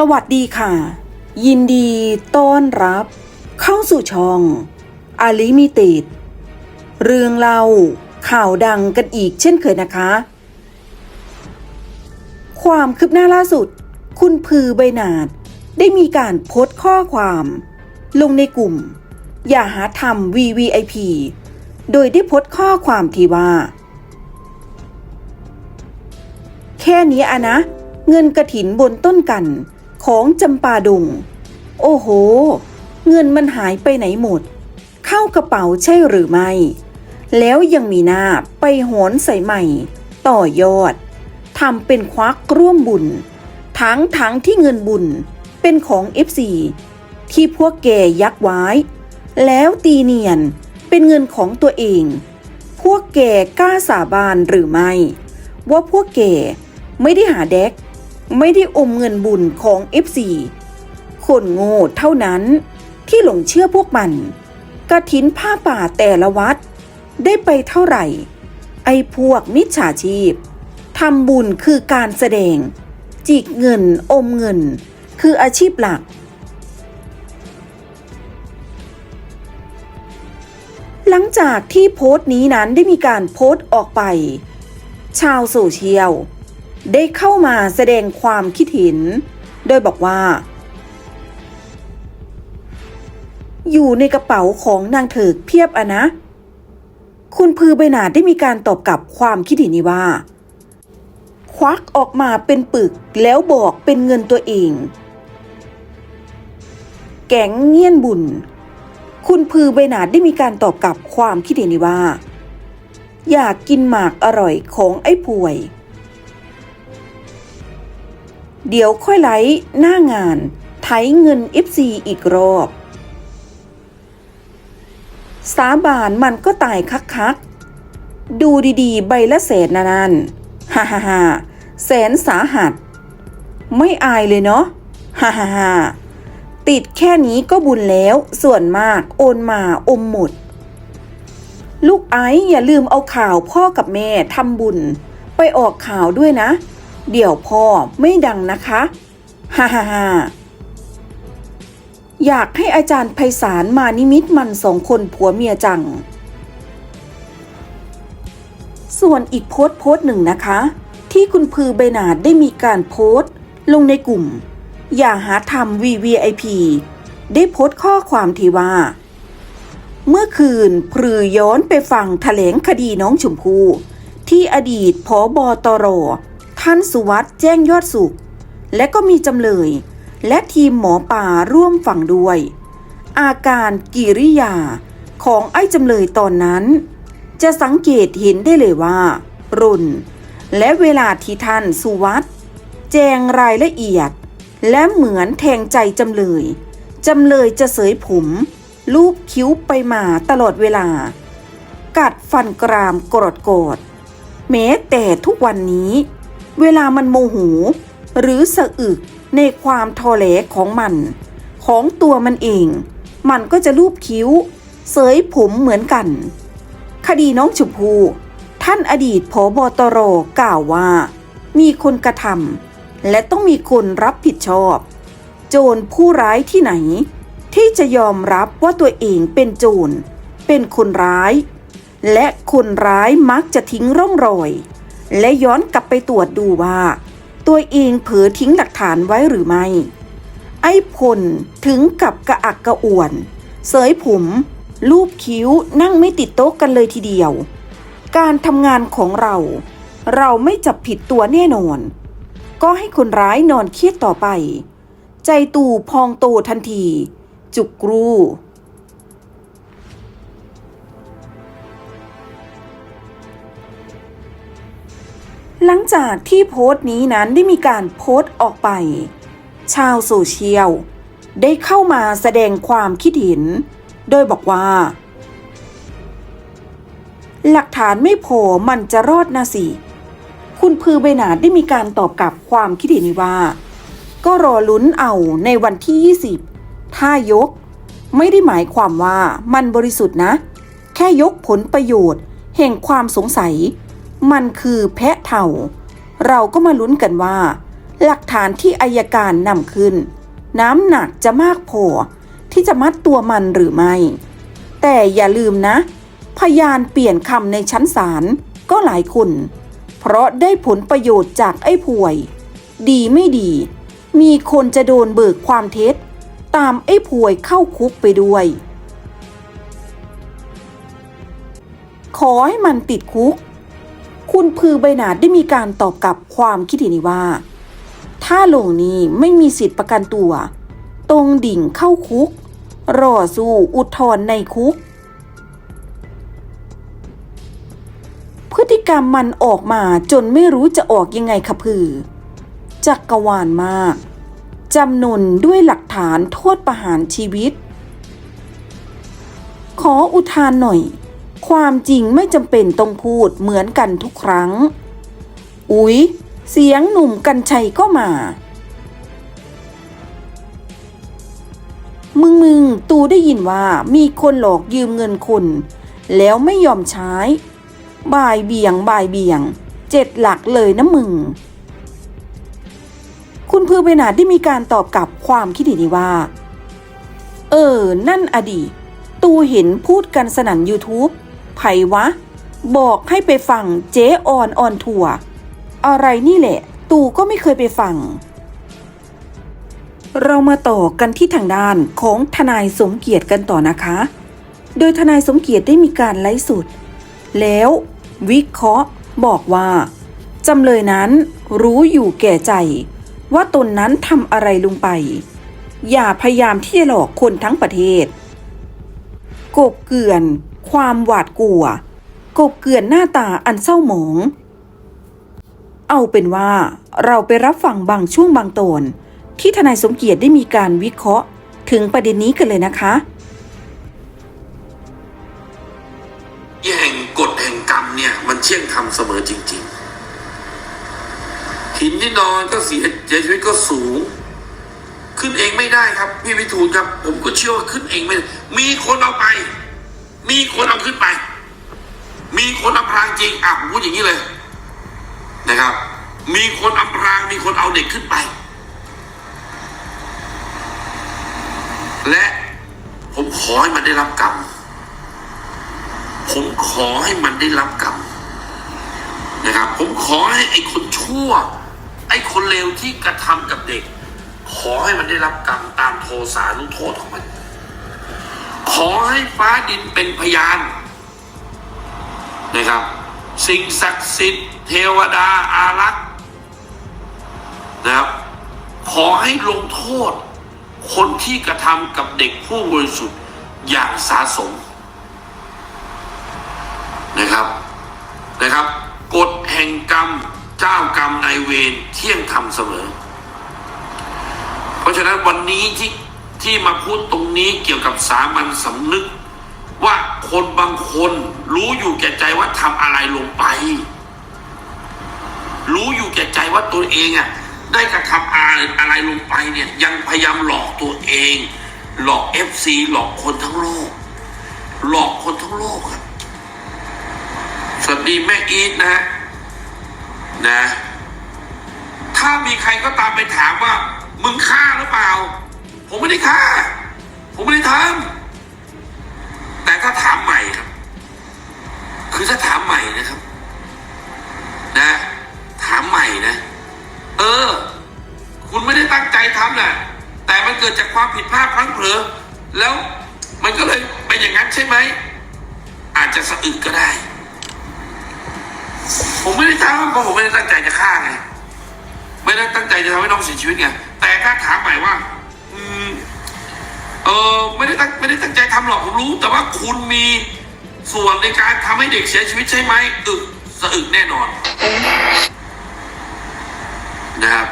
สวัสดีค่ะ ยินดีต้อนรับ เข้าสู่ช่องอาลิมิติดเรื่องเล่าข่าวดังกันอีกเช่นเคยนะคะ ความคืบหน้าล่าสุด คุณพือใบนาดได้มีการโพสต์ข้อความ ลงในกลุ่ม อย่าหาทำ VVIP โดยได้โพสต์ข้อความที่ว่า แค่นี้อะนะเงินกระถินบนต้นกัน ของจำปาดุง โอ้โห เงินมันหายไปไหนหมด เข้ากระเป๋าใช่หรือไม่ แล้วยังมีหน้าไปโหนใส่ใหม่ ต่อยอดทำเป็นควักร่วมบุญ ทั้งทั้งที่เงินบุญเป็นของ FC ที่พวกแกยักไว้ แล้วตีเนียนเป็นเงินของตัวเอง พวกแกกล้าสาบานหรือไม่ ว่าพวกแกไม่ได้หาเด็ก ไม่ได้อมเงินบุญของ FC คนโง่เท่านั้นที่หลงเชื่อพวกมันกระถินผ้าป่าแต่ละวัด ได้ไปเท่าไหร่ ไอ้พวกมิจฉาชีพทำบุญคือการแสดง จิกเงินอมเงิน คืออาชีพหลัก หลังจากที่โพสต์นี้นั้นได้มีการโพสต์ออกไป ชาวโซเชียล ได้เข้ามาแสดงความคิดเห็น โดยบอกว่า อยู่ในกระเป๋าของนางเถิกเพียบอะนะ คุณพือใบหนาดได้มีการตอบกลับความคิดเห็นนี้ว่า ควักออกมาเป็นปึกแล้วบอกเป็นเงินตัวเอง แก๊งเงียนบุญ คุณพือใบหนาดได้มีการตอบกลับความคิดเห็นนี้ว่า อยากกินหมากอร่อยของไอ้ป่วย เดี๋ยวค่อยไลฟ์หน้างาน ไถเงิน FC อีกรอบ สาบานมันก็ตายคักๆดูดีๆ ใบละแสนนะนั่นฮ่าฮ่าฮ่าแสนสาหัส ไม่อายเลยเนาะฮ่าฮ่าฮ่าติดแค่นี้ก็บุญแล้ว ส่วนมากโอนมาอมหมด ลูกไอ้อย่าลืมเอาข่าวพ่อกับแม่ทำบุญ ไปออกข่าวด้วยนะ เดี๋ยวพ่อไม่ดังนะคะฮ่าฮ่าฮ่าอยากให้อาจารย์ไพศาลมานิมิตมันสองคนผัวเมียจัง ส่วนอีกโพสต์โพสต์หนึ่งนะคะ ที่คุณพือใบนาดได้มีการโพสต์ ลงในกลุ่ม อย่าหาทำ VVIP ได้โพสต์ข้อความที่ว่า เมื่อคืนพือย้อนไปฟังแถลงคดีน้องชมพู่ที่อดีตผอบอตร ท่านสุวัสด์แจ้งยอดสุข และก็มีจำเลย และทีมหมอป่าร่วมฟังด้วย อาการกิริยาของไอ้จำเลยตอนนั้น จะสังเกตเห็นได้เลยว่า รุน และเวลาที่ท่านสุวัสด์แจงรายละเอียด และเหมือนแทงใจจำเลย จำเลยจะเสยผมลูบคิ้วไปมาตลอดเวลา กัดฟันกรามกรดกดแม้แต่ทุกวันนี้ เวลามันโมโหหรือสะอึกในความทอแหลของมัน ของตัวมันเอง มันก็จะลูบคิ้ว เสยผมเหมือนกัน คดีน้องชมพู ท่านอดีตผบตรกล่าวว่า มีคนกระทำและต้องมีคนรับผิดชอบ โจรผู้ร้ายที่ไหน ที่จะยอมรับว่าตัวเองเป็นโจรเป็นคนร้าย และคนร้ายมักจะทิ้งร่องรอย และย้อนกลับไปตรวจดูว่า ตัวเองเผลอทิ้งหลักฐานไว้หรือไม่ ไอ้พลถึงกับกระอักกระอ่วน เสยผมลูบคิ้วนั่งไม่ติดโต๊ะกันเลยทีเดียว การทำงานของเรา เราไม่จับผิดตัวแน่นอน ก็ให้คนร้ายนอนเครียดต่อไป ใจตู่พองโตทันที จุกรู หลังจากที่โพสต์นี้นั้นได้มีการโพสต์ออกไป ชาวโซเชียล ได้เข้ามาแสดงความคิดเห็น โดยบอกว่า หลักฐานไม่พอมันจะรอดนะสิ คุณพือใบหนาดได้มีการตอบกลับความคิดเห็นนี้ว่า ก็รอลุ้นเอาในวันที่ 20 ถ้ายก ไม่ได้หมายความว่ามันบริสุทธิ์นะ แค่ยกผลประโยชน์ แห่งความสงสัย มันคือแพะเถ่า เราก็มาลุ้นกันว่า หลักฐานที่อายการนำขึ้น น้ำหนักจะมากพอที่จะมัดตัวมันหรือไม่ แต่อย่าลืมนะ พยานเปลี่ยนคำในชั้นศาลก็หลายคน เพราะได้ผลประโยชน์จากไอ้ป่วย ดีไม่ดี มีคนจะโดนเบิกความเท็จ ตามไอ้ป่วยเข้าคุกไปด้วย ขอให้มันติดคุก คุณพือใบหนาดได้มีการตอบกลับความคิดเห็นว่า ถ้าหลงนี้ไม่มีสิทธิประกันตัว ตรงดิ่งเข้าคุก รอสู้อุทธรณ์ในคุก พฤติกรรมมันออกมาจนไม่รู้จะออกยังไงคะพือ จักกรวาลมากจำนนด้วยหลักฐานโทษประหารชีวิต ขออุทานหน่อย ความจริงไม่จำเป็นต้องพูดเหมือนกันทุกครั้ง อุ๊ย เสียงหนุ่มกัญชัยก็มา มึงมึงตูได้ยินว่ามีคนหลอกยืมเงินคนแล้วไม่ยอมใช้ บ่ายเบี่ยงบ่ายเบี่ยง เจ็ดหลักเลยนะมึง คุณพือเบนาดได้มีการตอบกลับความคิดเห็นนี้ว่า เออ นั่นอดีต ตูเห็นพูดกันสนั่น YouTube ไผวะ บอกให้ไปฟังเจ๊ออนออนทัวร์อะไรนี่แหละ ตู่ก็ไม่เคยไปฟัง เรามาต่อกันที่ทางด้านของทนายสมเกียรติกันต่อนะคะ โดยทนายสมเกียรติได้มีการไลฟ์สดแล้ววิเคราะห์บอกว่าจำเลยนั้นรู้อยู่แก่ใจ ว่าตนนั้นทำอะไรลงไป อย่าพยายามที่จะหลอกคนทั้งประเทศ กบเกลื่อน ความหวาดกลัว กบเกลื่อนหน้าตาอันเศร้าหมอง เอาเป็นว่าเราไปรับฟังบางช่วงบางตอนที่ทนายสมเกียรติได้มีการวิเคราะห์ถึงประเด็นนี้กันเลยนะคะแห่งกฎแห่งกรรมเนี่ย มันเที่ยงธรรมเสมอจริง ๆ หินที่นอนก็เสียเสียชีวิตก็สูง ขึ้นเองไม่ได้ครับ พี่วิทูลครับ ผมก็เชื่อว่าขึ้นเองไม่ได้มีคนเอาไป มีคนเอาขึ้นไป มีคนอำพรางจริงอะผมพูดอย่างนี้เลยนะครับ มีคนอำพรางมีคนเอาเด็กขึ้นไป และผมขอให้มันได้รับกรรม ผมขอให้มันได้รับกรรมนะครับ ผมขอให้ไอ้คนชั่ว ไอ้คนเลวที่กระทำกับเด็ก ขอให้มันได้รับกรรมตามโทสานุโทษของมัน ขอให้ฟ้าดินเป็นพยานนะครับ สิ่งศักดิ์สิทธิ์ เทวดาอารักษ์นะครับขอให้ลงโทษ คนที่กระทำกับเด็กผู้บริสุทธิ์อย่างสาสมนะครับนะครับกฎแห่งกรรมเจ้ากรรมนายเวรเที่ยงธรรมเสมอ เพราะฉะนั้นวันนี้ที่ ที่มาพูดตรงนี้เกี่ยวกับสามัญสำนึก ว่าคนบางคนรู้อยู่แก่ใจว่าทำอะไรลงไป รู้อยู่แก่ใจว่าตัวเองอะได้กระทำอะไรอะไรลงไปเนี่ยยังพยายามหลอกตัวเอง หลอกเอฟซีหลอกคนทั้งโลก หลอกคนทั้งโลกครับสวัสดีแม่อีทนะฮะนะ ถ้ามีใครก็ตามไปถามว่า มึงฆ่าหรือเปล่า ผมไม่ได้ฆ่า ผมไม่ได้ทำแต่ถ้าถามใหม่ครับ คือถ้าถามใหม่นะครับ นะ ถามใหม่นะ เออ คุณไม่ได้ตั้งใจทำนะแต่มันเกิดจากความผิดพลาดพลั้งเผลอแล้วมันก็เลยเป็นอย่างนั้นใช่ไหม อาจจะสะอึกก็ได้ ผมไม่ได้ทำเพราะผมไม่ได้ตั้งใจจะฆ่าไงไม่ได้ตั้งใจจะทำให้น้องเสียชีวิตไงแต่ถ้าถามใหม่ว่า เออไม่ได้ตั้งไม่ได้ตั้งใจทำหรอกผมรู้ แต่ว่าคุณมีส่วนในการทำให้เด็กเสียชีวิตใช่ไหมอึกสะอึกแน่นอนนะครับ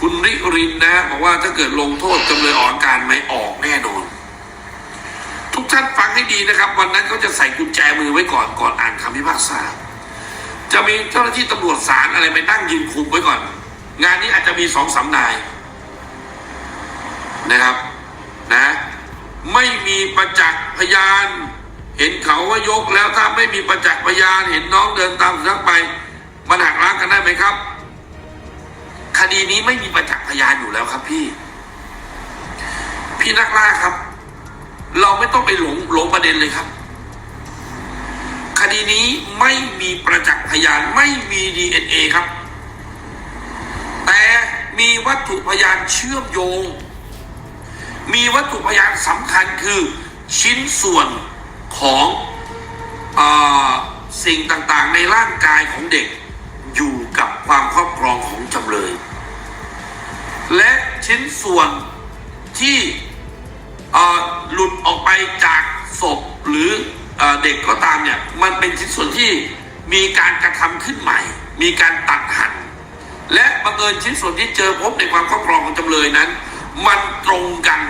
คุณริรินนะบอกว่าถ้าเกิดลงโทษจำเลยออกอาการไม่ออกแน่นอน ทุกท่านฟังให้ดีนะครับ วันนั้นเขาจะใส่กุญแจมือไว้ก่อนก่อนอ่านคำพิพากษา จะมีเจ้าหน้าที่ตำรวจศาลอะไรไปนั่งยืนคุมไว้ก่อน งานนี้อาจจะมีสองสามนายนะครับ นะ ไม่มีประจักษ์พยาน เห็นเขาว่ายกแล้วถ้าไม่มีประจักษ์พยานเห็นน้องเดินตามสุนัขไปมันหักล้างกันได้ไหมครับ คดีนี้ไม่มีประจักษ์พยานอยู่แล้วครับพี่ พี่นักล่าครับ เราไม่ต้องไปหลงหลงประเด็นเลยครับ คดีนี้ไม่มีประจักษ์พยานไม่มีดีเอ็นเอครับ แต่มีวัตถุพยานเชื่อมโยง มีวัตถุพยานสำคัญคือชิ้นส่วนของอสิ่งต่างๆ ในร่างกายของเด็กอยู่กับความครอบครองของจำเลย และชิ้นส่วนที่หลุดออกไปจากศพหรือออเด็กก็ตามเนี่ย มันเป็นชิ้นส่วนที่มีการกระทำขึ้นใหม่ มีการตัดหั่นและบังเอิญชิ้นส่วนที่เจอพบในความครอบครองของจำเลยนั้น มันตรงกัน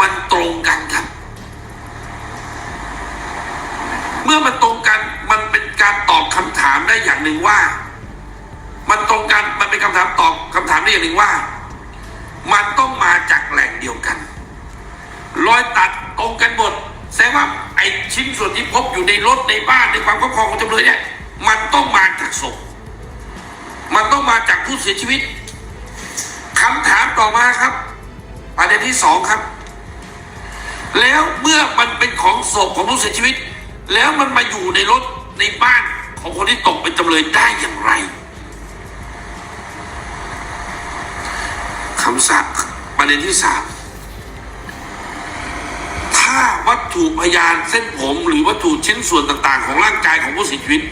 มันตรงกันครับ เมื่อมันตรงกันมันเป็นการตอบคำถามได้อย่างหนึ่งว่า มันตรงกันมันเป็นคำถามตอบคำถามได้อย่างหนึ่งว่า มันต้องมาจากแหล่งเดียวกันรอยตัดตรงกันหมดแสดงว่าไอ้ชิ้นส่วนที่พบอยู่ในรถในบ้านในความครอบครองของจำเลยเนี่ยมันต้องมาจากศพมันต้องมาจากผู้เสียชีวิตคำถาม ต่อมาครับ ประเด็นที่สองครับ แล้วเมื่อมันเป็นของศพของผู้เสียชีวิต แล้วมันมาอยู่ในรถในบ้านของคนที่ตกเป็นจำเลยได้อย่างไรคำสั่งประเด็นที่สามถ้าวัตถุพยานเส้นผมหรือวัตถุชิ้นส่วนต่าง ๆ ของร่างกายของผู้เสียชีวิต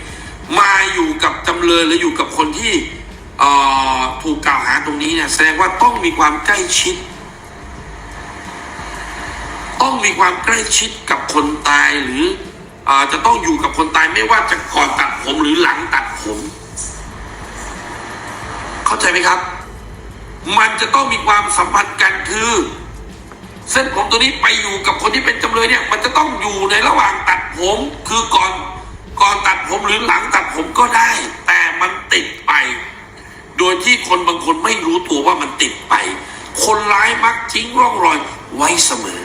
มาอยู่กับจำเลยหรืออยู่กับคนที่ ถูกกล่าวหาตรงนี้เนี่ยแสดงว่าต้องมีความใกล้ชิด ต้องมีความใกล้ชิดกับคนตายหรืออจะต้องอยู่กับคนตายไม่ว่าจะก่อนตัดผมหรือหลังตัดผม เข้าใจไหมครับ มันจะต้องมีความสัมพันธ์กันคือ เส้นผมตัวนี้ไปอยู่กับคนที่เป็นจำเลยเนี่ย มันจะต้องอยู่ในระหว่างตัดผม คือก่อนก่อนตัดผมหรือหลังตัดผมก็ได้ แต่มันติดไป โดยที่คนบางคนไม่รู้ตัวว่ามันติดไป คนร้ายมักทิ้งร่องรอยไว้เสมอ